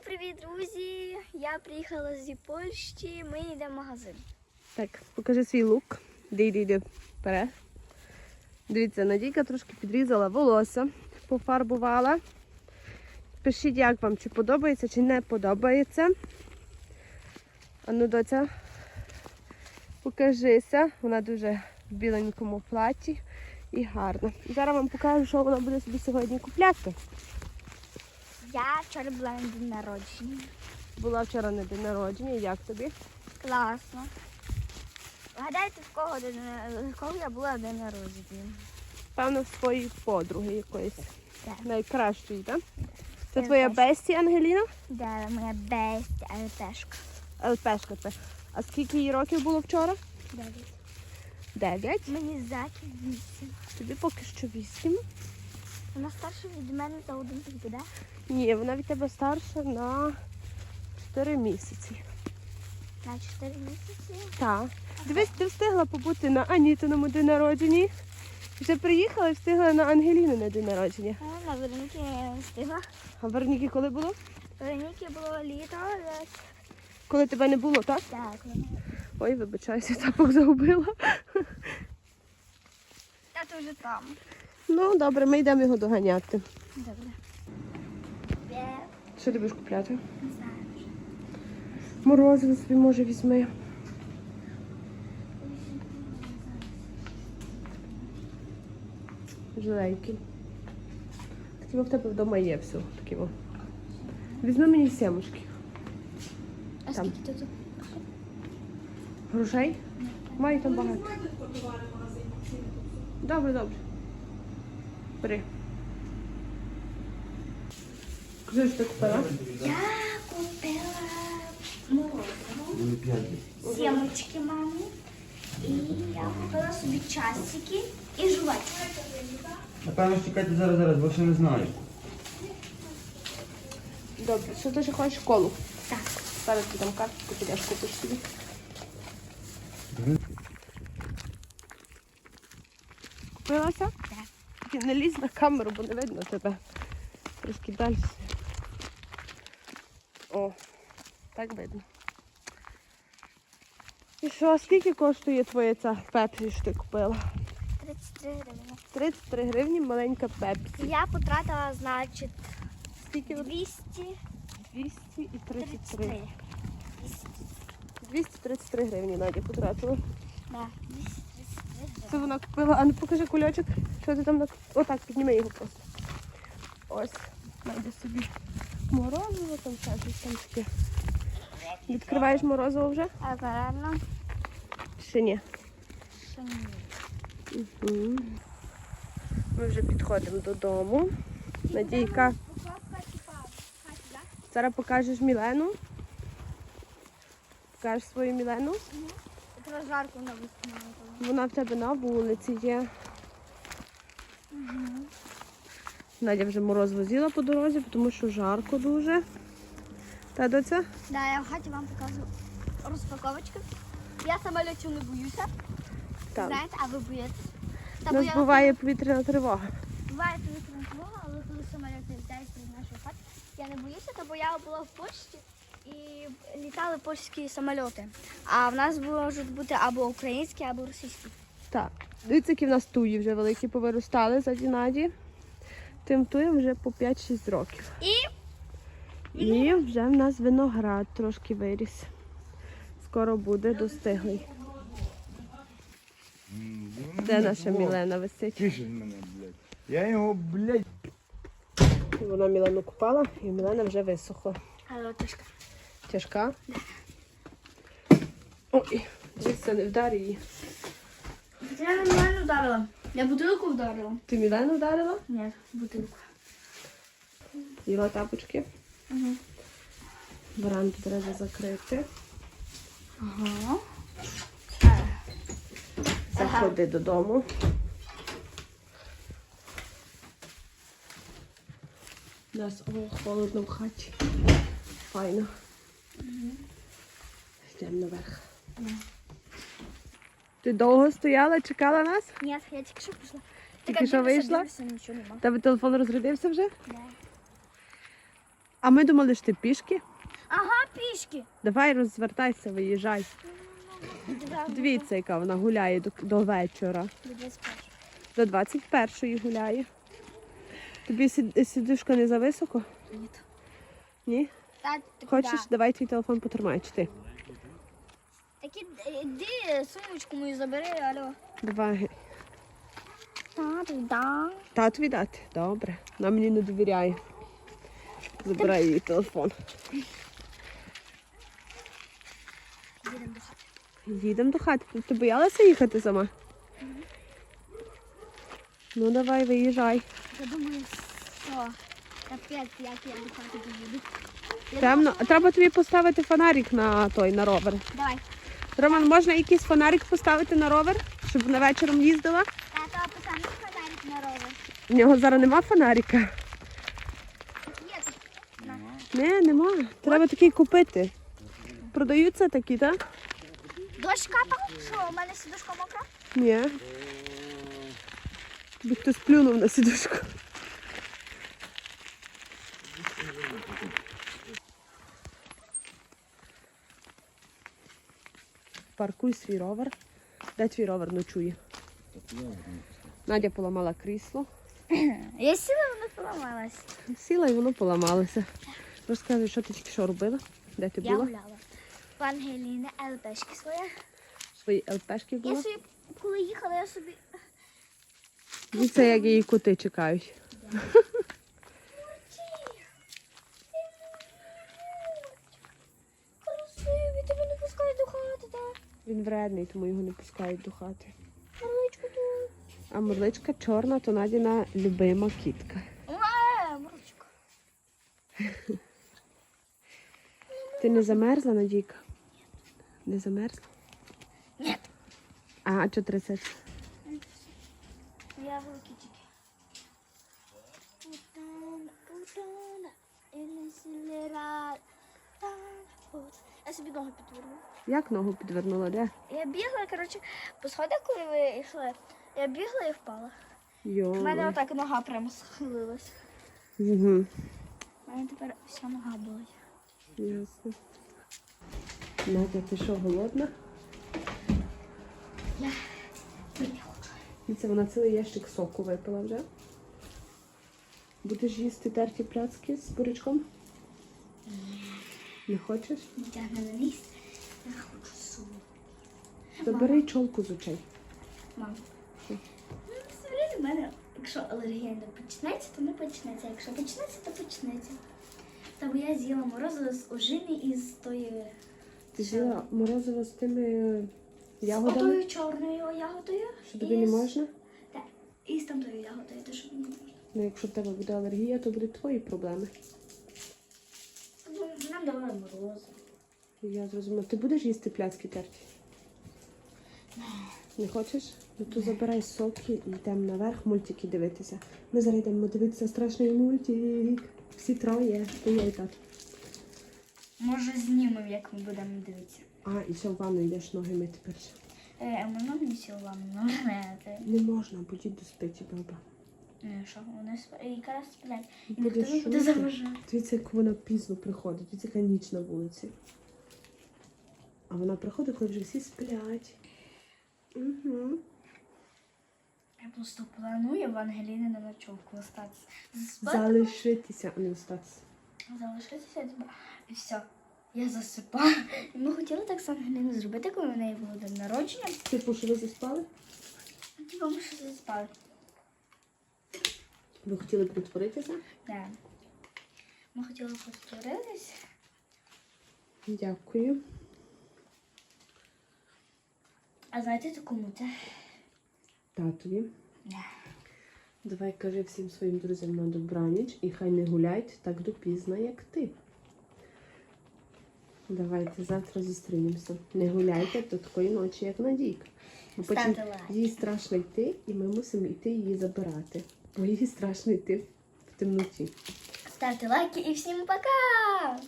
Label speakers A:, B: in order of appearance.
A: Всім привіт, друзі! Я приїхала зі Польщі, ми йдемо в магазин.
B: Так, покажи свій лук. Іди вперед. Дивіться, Надійка трошки підрізала волосся, пофарбувала. Пишіть, як вам, чи подобається, чи не подобається. А ну, доця, покажися. Вона дуже в біленькому платі і гарна. Зараз вам покажу, що вона буде собі сьогодні купляти.
A: Я вчора була на день народження.
B: Була вчора на день народження. Як тобі?
A: Класно. Гадайте, в кого, в кого я була на день народження?
B: Певно, в своїй подруги якоїсь.
A: Так.
B: Найкращої, так? Це твоя. Бесті, Ангеліна?
A: Де моя бесть ЛПшка.
B: ЛПшка це. А скільки їй років було вчора?
A: Дев'ять.
B: Дев'ять.
A: Мені заки вісім.
B: Тобі поки що вісім.
A: Вона старша від мене за один рік буде.
B: Ні, вона від тебе старша на 4 місяці.
A: На чотири місяці.
B: Так. Дивись, ти встигла побути на Анітиному день народженні. Вже приїхала і встигла на Ангеліну на день народження.
A: А, на Вероніки я не встигла.
B: А Вероніки коли було?
A: Вероніки було літо, десь.
B: Коли тебе не було, так?
A: Так,
B: Ой, вибачаюся, тапок загубила.
A: я то вже там.
B: Ну, добре, ми йдемо його доганяти.
A: Добре.
B: Що ти будеш купляти?
A: не знаю вже.
B: Морозиво собі може візьми. Жилейки. Такі в тебе вдома є все. Такі во. Візьми мені сімушки.
A: А
B: Там.
A: скільки тут?
B: Грошей? Маю там багато. Добре, добре. Бери. Кажи, що ти купила?
A: Я купила морозиво, сімочки мамі. І я купила собі часики і жувачки.
C: Напевно, чекайте зараз, зараз, бо ще не знаю.
B: Добре, що ти ще хочеш колу?
A: Так.
B: Зараз ти там карточку підеш купиш собі. Купилася?
A: Так.
B: Тільки Не лізь на камеру, бо не видно тебе. Трошки далі. О, так видно. І що, скільки коштує твоя ця пепсі, що ти купила?
A: 33 гривні.
B: 33 гривні маленька пепсі.
A: Я потратила, значить,
B: Скільки?
A: 200
B: 200 і 33.
A: 33.
B: 233 гривні Надя потратила.
A: Да, 233 гривні.
B: Це вона купила. А ну покажи кульочок. Що ти там на Отак, підніми його просто. Ось. Найди собі морозиво, там ще щось там таке. Відкриваєш морозиво вже?
A: А правильно?
B: Ще ні.
A: Що ні.
B: Угу. Ми вже підходимо додому. Надійка, зараз покажеш Мілену. Покажеш свою Мілену. Вона в тебе на вулиці є. Надя вже морозиво з'їла по дорозі, тому що жарко дуже. Та доця?
A: Да, я в хаті вам покажу розпаковочку. Я самолітів не боюся.
B: Так.
A: Знаєте, а ви боїтесь?
B: У нас буває повітряна тривога.
A: Буває повітряна тривога, але коли самоліт не літається з нашої хати, я не боюся, бо я була в Польщі і літали польські самоліти. А в нас можуть бути або українські, або російські.
B: Так. Дивіться, які в нас туї вже великі повиростали заді Наді. Тим туєм вже по 5-6 років.
A: І
B: І вже в нас виноград трошки виріс. Скоро буде достиглий. Де наша Мілена висить?
C: Тішить мене, блядь. Я його, блядь.
B: Вона Мілену купала і Мілена вже висохла.
A: Алло, тишка.
B: Тяжка. Ой, дивіться, не вдар її.
A: Я нормально вдарила. Я бутилку вдарила.
B: Ти Мілену вдарила?
A: Ні, бутилку.
B: Їла тапочки.
A: Угу.
B: Веранду треба закрити.
A: Ага.
B: Заходи додому. У нас о, холодно в хаті. Файно. Йдемо наверх. Ти довго стояла, чекала нас?
A: Ні, я тільки що пішла.
B: Тільки що вийшла?
A: нічого нема.
B: Тебе телефон розрядився вже?
A: Да.
B: А ми думали, що ти пішки.
A: Ага, пішки.
B: Давай розвертайся, виїжджай. Дивіться, яка вона гуляє до, до вечора. До 21-ї гуляє. Тобі сід- сідушка не зависоко?
A: Ні.
B: Ні?
A: Та, ти
B: Хочеш,
A: куди?
B: давай твій телефон потримай, чи ти?
A: Так іди, сумочку мою забери, алло.
B: Давай.
A: Та, да.
B: Татові дати? Добре. Вона мені не довіряє. Забирай її телефон.
A: Їдемо до хати.
B: Їдемо до хати. Ти боялася їхати сама? Ну давай, виїжджай.
A: Я думаю, що капець, як я до хати поїду.
B: Темно. Треба тобі поставити фонарик на той на ровер.
A: Давай.
B: Роман, можна якийсь фонарик поставити на ровер, щоб вона вечором їздила?
A: Тато, писаний фонарик на ровер.
B: У нього зараз нема фонарика. Не, нема. Треба такий купити. Продаються такі, так?
A: Дощ капав? Що, у мене сідушка мокра?
B: Ні. Тобі хтось плюнув на сідушку. Паркуй свій ровер. Де твій ровер ночує? Надя поламала крісло.
A: Я сіла, вона поламалась.
B: Сіла і воно поламалося. Розказуй, що ти тільки що робила? Де ти
A: Я
B: була?
A: гуляла. В Ангеліни ЛПшки своє.
B: Свої ЛПшки
A: Я
B: була?
A: собі, коли їхала, я собі
B: Дивіться, як її коти чекають.
A: красиві, тебе не пускають до хати, так?
B: Він вредний, тому його не пускають до хати.
A: Марличку тут.
B: А мурличка чорна, то Надіна любима кітка. Ти не замерзла, Надійка? Не замерзла?
A: Ні.
B: А, а що трясеться?
A: Я в кітики. Путана, путана, і не сілера. Я собі ноги підвернула.
B: Як ногу підвернула, де?
A: Я бігла, коротше, по сходах, коли ви йшли, я бігла і впала. У мене отак нога прямо схилилась.
B: Угу.
A: У мене тепер вся нога болить.
B: Ясно. Надя, ти що, голодна?
A: Я.
B: І це вона цілий ящик соку випила вже. Будеш їсти терті пляцки з бурячком? Не хочеш?
A: Не тягне на ніс. Я хочу суп.
B: Забери чолку з очей.
A: Мам. Ну, Смотри, в мене, якщо алергія не почнеться, то не почнеться. Якщо почнеться, то почнеться. Тому я з'їла морозиво з ожини і з тої
B: Ти з'їла морозиво з тими
A: з
B: ягодами,
A: отою чорною ягодою.
B: що тобі не
A: з-
B: можна?
A: Так. І з там тою ягодою, то що мені не можна.
B: Ну, якщо в тебе буде алергія, то будуть твої проблеми.
A: Нам давали морозиво.
B: Я зрозуміла. Ти будеш їсти пляцки терті? Не хочеш? Ну то забирай соки і йдемо наверх мультики дивитися. Ми зараз йдемо дивитися страшний мультик. Всі троє. Ти я і тато.
A: Може знімемо, як ми будемо дивитися.
B: А, і ще в ванну йдеш ноги мити перше.
A: Е, ми мамі сіла мене.
B: Не можна, бо діду спить, баба.
A: Ну, що, вони якраз сплять. І ніхто не буде заважати.
B: Дивіться, як вона пізно приходить. Дивіться, яка ніч на вулиці. А вона приходить, коли вже всі сплять. Угу.
A: Я просто планую в Ангеліни на ночовку остатися.
B: Залишитися, а не остатися.
A: Залишитися і все. Я засипаю. І ми хотіли так з Ангеліною зробити, коли в неї був день народження.
B: Типу, що ви заспали?
A: Типа ми щось заспали.
B: Ви хотіли притворитися?
A: Да. Ми хотіли повторитись.
B: Дякую.
A: А знаєте то кому це?
B: Татові.
A: Да.
B: Давай кажи всім своїм друзям на добраніч і хай не гуляють так допізно, як ти. Давайте завтра зустрінемося. Не гуляйте до такої ночі, як Надійка. Бо потім їй страшно йти, і ми мусимо йти її забирати. Бо їй страшно йти в темноті.
A: Ставте лайки і всім пока!